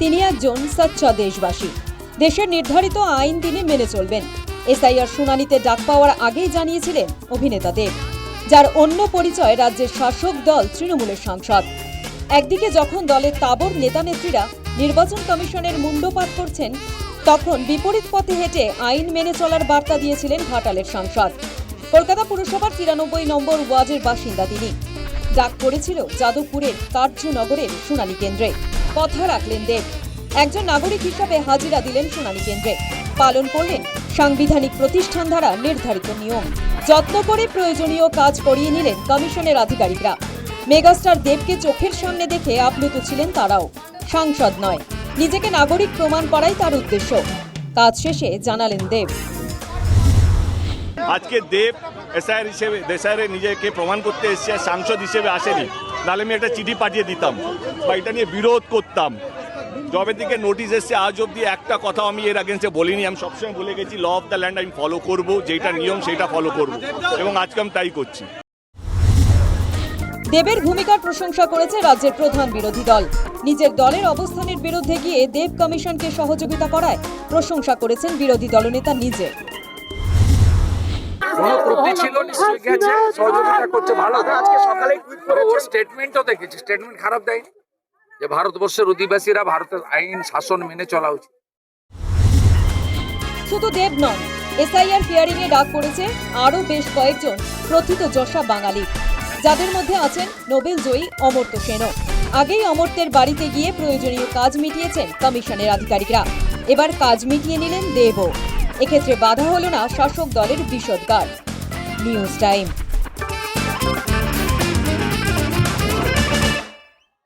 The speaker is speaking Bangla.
তিনি একজন সচ্চা দেশবাসী দেশের নির্ধারিত আইন তিনি মেনে চলবেন। এসআইআর শুনানিতে ডাক পাওয়ার আগেই জানিয়েছিলেন অভিনেতা দেব যার অন্য পরিচয় রাজ্যের শাসক দল তৃণমূলের সাংসদ। একদিকে যখন দলের তাবর নেতানেত্রীরা নির্বাচন কমিশনের মুন্ডপাত করছেন, তখন বিপরীত পথে হেঁটে আইন মেনে চলার বার্তা দিয়েছিলেন ঘাটালের সাংসদ। কলকাতা পুরসভার তিরানব্বই নম্বর ওয়ার্ডের বাসিন্দা তিনি। ডাক পড়েছিল যাদবপুরের কার্যনগরের শুনানি কেন্দ্রে। কথা রাখলেন দেব। একজন নাগরিক হিসাবে হাজিরা দিলেন শুনানি কেন্দ্রে। পালন করলেন সাংবিধানিক প্রতিষ্ঠান দ্বারা নির্ধারিত নিয়ম। যত্ন করে প্রয়োজনীয় কাজ করিয়ে নিলেন কমিশনের আধিকারিকরা। মেগাস্টার দেবকে চোখের সামনে দেখে আপ্লুত ছিলেন তারাও। সাংসদ নয়, নিজেকে নাগরিক প্রমাণ করাই তার উদ্দেশ্য। কাজ শেষে জানালেন দেব। আজকে দেব, এসআইআর হিসেবে এসআইআর নিজেকে প্রমাণ করতে এসছে সাংসদ হিসেবে আসেনি। নাহলে আমি একটা চিঠি পাঠিয়ে দিতাম বা এটা নিয়ে বিরোধ করতাম। যবে থেকে নোটিশ এসছে, আজ অবধি একটা কথা আমি এর আগেন্সে বলিনি। আমি সবসময় বলে গেছি ল অফ দ্য ল্যান্ড আমি ফলো করব যেটা নিয়ম সেটা ফলো করব। এবং আজকে আমি তাই করছি। দেবের ভূমিকার প্রশংসা করেছে রাজ্যের প্রধান বিরোধী দল। নিজের দলের অবস্থানের বিরুদ্ধে গিয়ে দেব কমিশনকে সহযোগিতা করায় প্রশংসা করেছেন বিরোধী দলনেতা নিজে। কোনো ত্রুটি ছিল নিশ্চয়ই গেছে সহযোগিতা করছে ভালো আজকে সকালে ওর স্টেটমেন্টও দেখেছি। স্টেটমেন্ট খারাপ দেয়নি। যে ভারতবর্ষের অধিবাসীরা ভারতের আইন শাসন মেনে চলা উচিত। শুধু দেব নন এসআইআর হিয়ারিং এ ডাক পড়েছে আরও বেশ কয়েকজন প্রথিত যশা বাঙালি যাদের মধ্যে আছেন নোবেল জয়ী অমর্ত্য সেনও। আগেই অমর্ত্যের বাড়িতে গিয়ে প্রয়োজনীয় কাজ মিটিয়েছেন কমিশনের আধিকারিকরা। এবার কাজ মিটিয়ে নিলেন দেবও। এক্ষেত্রে বাধা হল না শাসক দলের বিষদগার নিউজ টাইম।